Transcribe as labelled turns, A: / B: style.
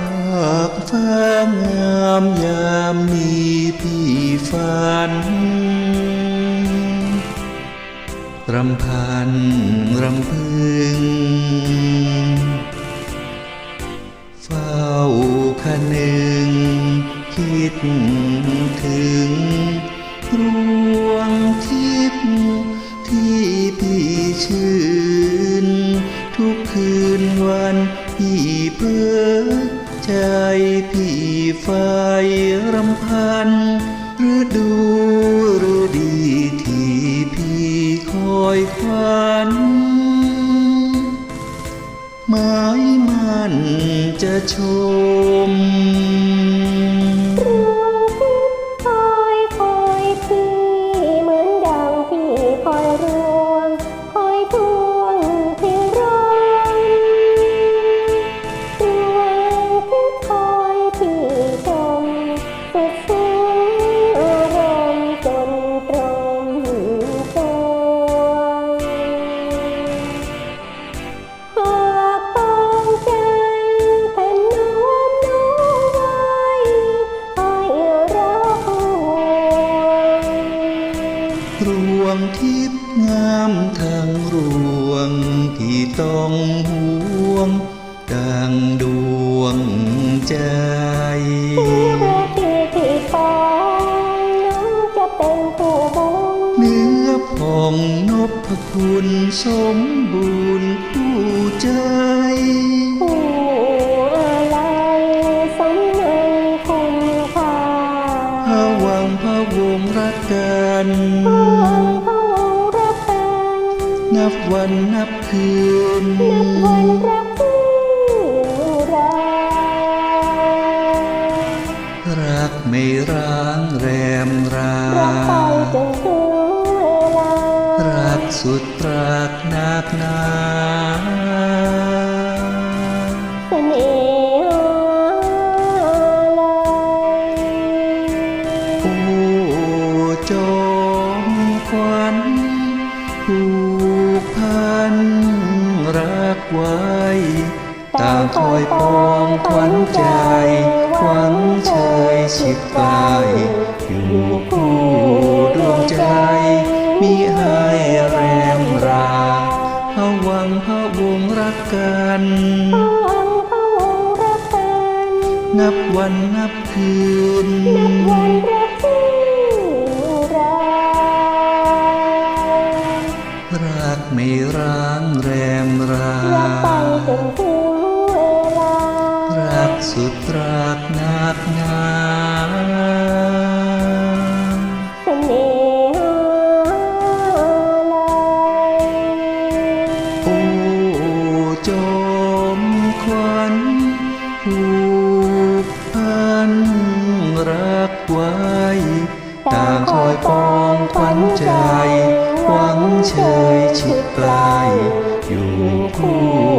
A: ากฟ้างามยามมีพี่ฝัน รำพันรำพึง เฝ้าคนึง คิดถึงรวงทิพย์ที่พี่ชื่น ทุกคืนวันพี่เพื่อ ใจพี่ไฟรำพันห
B: รือดูหรือดีที่พี่คอยควันหมายมันจะชม รวง
A: ทิพย์งามทั้งรวงที่ต้องห่วงดังดวงใจ
B: เมื่อที่ที่ปองน้องจะเป็นผู้บุญ
A: เนื้อผ่องนพคุณสมบูรณ์คู่ใจ
B: นั
A: บวันนับคืน
B: นับวันรักที่รา
A: รักไม่ร้างแรมรา
B: รักไปจนถึงเวลา
A: รักสุดปรากนักหนา
B: เสน่หาลัย
A: โอ้จอมควันผูกพันรัก ไว้ต่างคอยปองขวัญใจหวังเชยชิดไปอยู่คู่ดวงใจมิให้แรมราพระวังพระวงศ์รักกัน
B: พระวังพระวงศ์รักกัน
A: นับวันนับคืน
B: นับวันรักที่ร
A: รักไม่ร้างแรมรา
B: รักไปจนถึงเวลา
A: รักสุดรักนักหนา
B: เสน่หาลัย
A: โอ้จอมควันผูกพันรักไว้ เฉยชิดปลายอยู่คู่